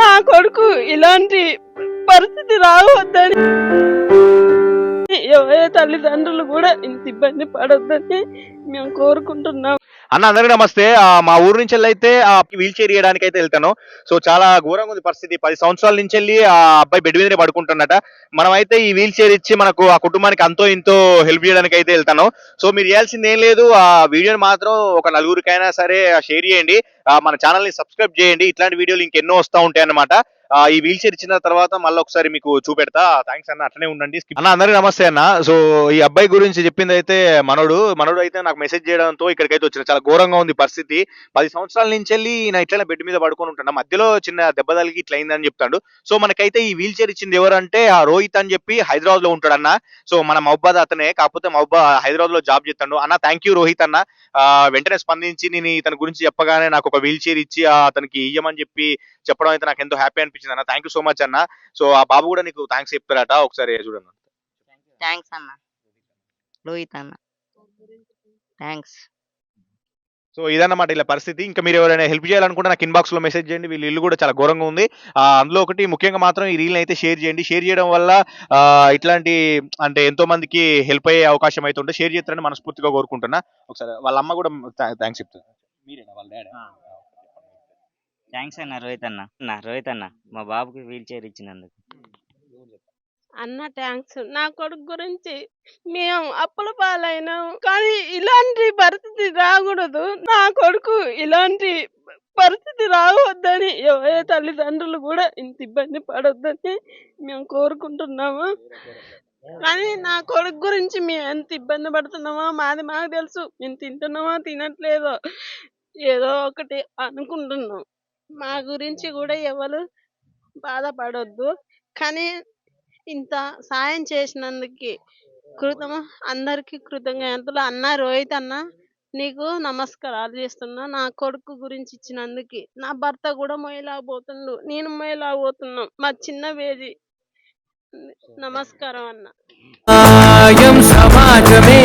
నా కొడుకు ఇలాంటి పరిస్థితి రావద్దని. తల్లిదండ్రులు కూడా ఇంత ఇబ్బంది పడొద్దని మేము కోరుకుంటున్నాం. అన్న అందరికీ నమస్తే. మా ఊరు నుంచి అయితే వీల్ చైర్ ఇవ్వడానికి అయితే వెళ్తాను. సో చాలా ఘోరంగా ఉంది పరిస్థితి. పది సంవత్సరాల నుంచి వెళ్ళి ఆ అబ్బాయి బెడ్ మీదనే పడుకుంటున్నట. మనం అయితే ఈ వీల్ చైర్ ఇచ్చి మనకు ఆ కుటుంబానికి అంతో ఇంతో హెల్ప్ చేయడానికి అయితే వెళ్తాను. సో మీరు చేయాల్సింది ఏం లేదు. ఆ వీడియోని మాత్రం ఒక నలుగురికైనా సరే షేర్ చేయండి. మన ఛానల్ని సబ్స్క్రైబ్ చేయండి. ఇట్లాంటి వీడియోలు ఇంకెన్నో వస్తూ ఉంటాయి అన్నమాట ఈ వీల్ చైర్ ఇచ్చిన తర్వాత మళ్ళీ ఒకసారి మీకు చూపెడతా. థ్యాంక్స్ అన్న అట్లనే ఉండండి. అన్న అందరికీ నమస్తే అన్న. సో ఈ అబ్బాయి గురించి చెప్పింది అయితే మనోడు. మనోడు అయితే నాకు మెసేజ్ చేయడంతో ఇక్కడికైతే వచ్చిన. చాలా ఘోరంగా ఉంది పరిస్థితి. పది సంవత్సరాల నుంచి వెళ్ళి నా ఇట్లా బెడ్ మీద పడుకొని ఉంటాను మధ్యలో చిన్న దెబ్బ తలిగి ఇట్లా అయిందని చెప్తాడు. సో మనకైతే ఈ వీల్ చైర్ ఇచ్చింది ఎవరంటే ఆ రోహిత్ అని చెప్పి హైదరాబాద్లో ఉంటాడు అన్న. సో మన మహబాద్ అతనే. కాకపోతే మహబా హైదరాబాద్లో జాబ్ చేస్తాడు. అన్న థ్యాంక్ యూ రోహిత్ అన్న. వెంటనే స్పందించి నేను ఇతని గురించి చెప్పగానే నాకు ఒక వీల్ చైర్ ఇచ్చి అతనికి ఇయ్యమని చెప్పి చెప్పడం అయితే నాకు ఎంతో హ్యాపీ అనిపించింది. అన్న. థ్యాంక్ యూ సో మచ్ అన్న. సో ఆ బాబు కూడా నీకు థ్యాంక్స్ చెప్తారట ఒకసారి చూడండి. థ్యాంక్స్ అన్న. లోహిత్ అన్న. థ్యాంక్స్ సో ఇదన్నమాట ఇలా పరిస్థితి. ఇంకా మీరు ఎవరైనా హెల్ప్ చేయాలనుకుంటే నాకు ఇన్బాక్స్లో మెసేజ్ చేయండి. వీళ్ళ ఇల్లు కూడా చాలా ఘోరంగా ఉంది. ఆ, అందులో ఒకటి ముఖ్యంగా మాత్రం ఈ రీల్ అయితే షేర్ చేయండి. షేర్ చేయడం వల్ల ఇట్లాంటి అంటే ఎంతో మందికి హెల్ప్ అయ్యే అవకాశం అయితే ఉంటే షేర్ చేస్తారని మనస్ఫూర్తిగా కోరుకుంటున్నా. ఒకసారి వాళ్ళ అమ్మ కూడా థ్యాంక్స్ చెప్తారు మీరేనా? వాళ్ళ డాడీ థ్యాంక్స్ అన్న రోహిత్ అన్న. అన్న రోహిత్ అన్న మా బాబుకి వీల్ చైర్ ఇచ్చినందుకు. అన్న థ్యాంక్స్. నా కొడుకు గురించి మేము అప్పుల పాలైనాం కానీ ఇలాంటి పరిస్థితి రాకూడదు. నా కొడుకు ఇలాంటి పరిస్థితి రావద్దని ఏ తల్లిదండ్రులు కూడా ఇంత ఇబ్బంది పడొద్దని మేము కోరుకుంటున్నాము. కానీ నా కొడుకు గురించి మేము ఎంత ఇబ్బంది పడుతున్నామో మాది మాకు తెలుసు. మేము తింటున్నామో తినట్లేదో ఏదో ఒకటి అనుకుంటున్నాం. మా గురించి కూడా ఎవరు బాధపడొద్దు. కానీ ఇంత సాయం చేసినందుకు కృతమ అందరికి కృతజ్ఞతలు అన్న రోహిత్ అన్న నీకు నమస్కారాలు చేస్తున్నా. నా కొడుకు గురించి ఇచ్చినందుకు. నా భర్త కూడా పోతుండు నేను మొయ్యలేకపోతున్నాం. మా చిన్న బేబీ. నమస్కారం అన్న. సమాజమే